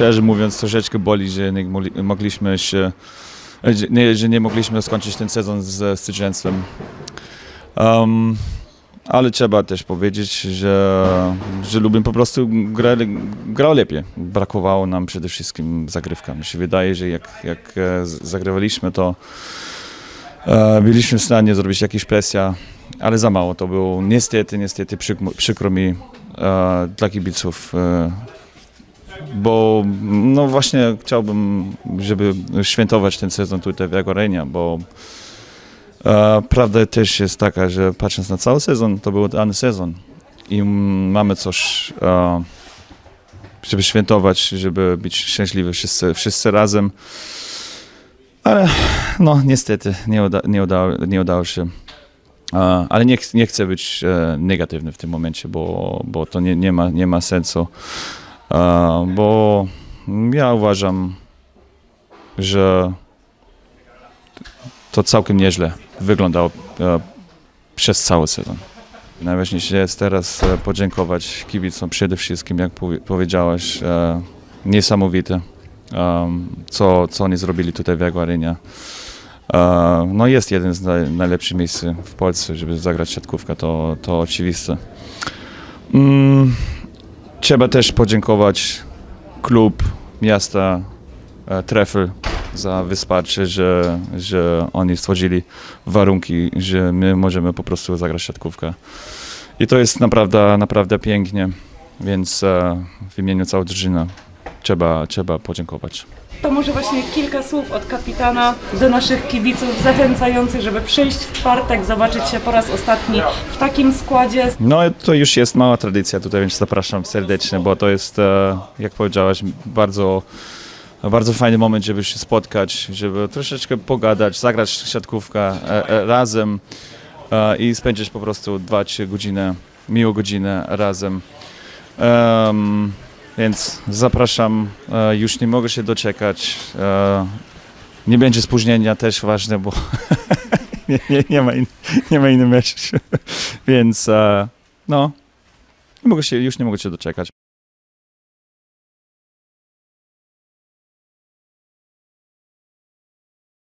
szczerze mówiąc, troszeczkę boli, że nie mogli- mogliśmy się, nie, że nie mogliśmy skończyć ten sezon z zwycięstwem. Um, ale trzeba też powiedzieć, że, że po prostu gra, grał lepiej. Brakowało nam przede wszystkim zagrywka. Mi się wydaje, że jak, jak e, zagrywaliśmy, to e, byliśmy w stanie zrobić jakąś presję, ale za mało to było. Niestety, niestety przykro, przykro mi e, dla kibiców, e, bo no właśnie chciałbym, żeby świętować ten sezon tutaj w Jagorenia, bo e, prawda też jest taka, że patrząc na cały sezon, to był dany sezon i mamy coś, e, żeby świętować, żeby być szczęśliwi wszyscy, wszyscy razem. Ale no niestety nie, uda, nie, udało, nie udało się. E, ale nie, nie chcę być e, negatywny w tym momencie, bo, bo to nie, nie, ma, nie ma sensu. Bo ja uważam, że to całkiem nieźle wyglądało e, przez cały sezon. Najważniejsze jest teraz e, podziękować kibicom przede wszystkim, jak powie- powiedziałaś, e, niesamowite, co, co oni zrobili tutaj w Jaguarinie. No jest jeden z naj, najlepszych miejsc w Polsce, żeby zagrać siatkówkę, to, to oczywiste. Trzeba też podziękować klub miasta e, Trefl za wsparcie, że, że oni stworzyli warunki, że my możemy po prostu zagrać siatkówkę. I to jest naprawdę, naprawdę pięknie, więc e, w imieniu całej drużyny trzeba, trzeba podziękować. To może właśnie kilka słów od kapitana do naszych kibiców zachęcających, żeby przyjść w czwartek, zobaczyć się po raz ostatni w takim składzie. No to już jest mała tradycja tutaj, więc zapraszam serdecznie, bo to jest, e, jak powiedziałaś, bardzo, bardzo fajny moment, żeby się spotkać, żeby troszeczkę pogadać, zagrać siatkówkę e, e, razem i spędzić po prostu 2-3 godziny, miłą godzinę razem. Em, więc zapraszam, e, już nie mogę się doczekać. E, nie będzie spóźnienia, też ważne, bo nie, nie, nie, ma in, nie ma. Więc e, no, nie mogę się, już nie mogę się doczekać.